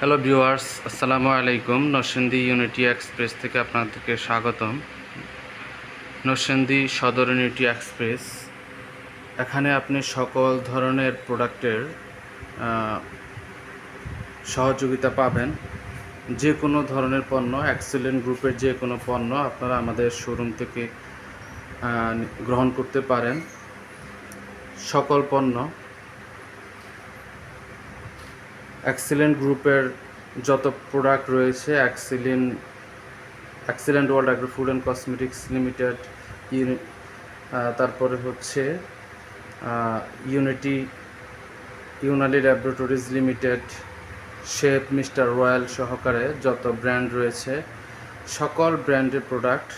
Hello viewers আসসালামু আলাইকুম Narsingdi unity express থেকে আপনাদেরকে স্বাগতম। নরসিংদী সদর ইউনিটি এক্সপ্রেস এখানে আপনি সকল ধরনের প্রোডাক্টের সহযোগিতা পাবেন। যে কোনো ধরনের পণ্য এক্সেলেন্ট গ্রুপের যে কোনো পণ্য আপনারা আমাদের শোরুম থেকে গ্রহণ করতে পারেন। সকল পণ্য এক্সিলেন্ট গ্রুপের যত প্রোডাক্ট রয়েছে excellent excellent world agro food and cosmetics limited তারপরে হচ্ছে unity Unani laboratories limited chef mister royal সহকারে যত ব্র্যান্ড রয়েছে, সকল ব্র্যান্ডের প্রোডাক্ট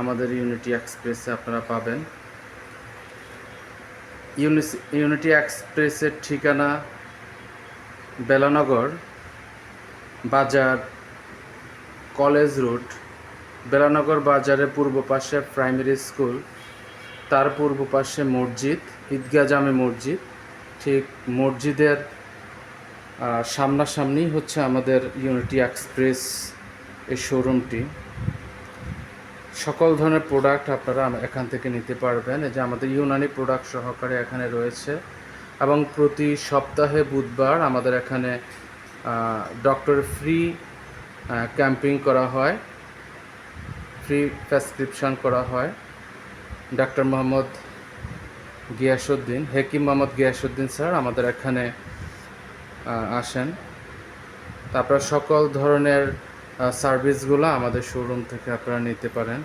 আমাদের ইউনিটি এক্সপ্রেসে আপনারা পাবেন। ইউনিটি এক্সপ্রেসের ঠিকানা বেলানগর, বাজার, কলেজ রোড, বেলানগর বাজারের পূর্ব পাশে প্রাইমারি স্কুল, তার পূর্ব পাশে মসজিদ, ঈদগাহ জামে মসজিদ। ঠিক মসজিদের সামনাসামনি হচ্ছে আমাদের ইউনিটি এক্সপ্রেস এই শোরুমটি সকল ধরনের প্রোডাক্ট আপনারা এখান থেকে নিতে পারবেন। এই যে আমাদের ইউনানি প্রোডাক্ট সহকারে এখানে রয়েছে। এবং প্রতি সপ্তাহে বুধবার আমাদের এখানে ডক্টর ফ্রি ক্যাম্পিং করা হয়। ফ্রি প্রেসক্রিপশন করা হয়। ডাক্তার মোহাম্মদ গিয়াসুদ্দিন হেকিম মোহাম্মদ গিয়াসুদ্দিন স্যার আমাদের এখানে আসেন। তারপর সকল ধরনের সার্ভিসগুলো আমাদের শোরুম থেকে আপনারা নিতে পারেন।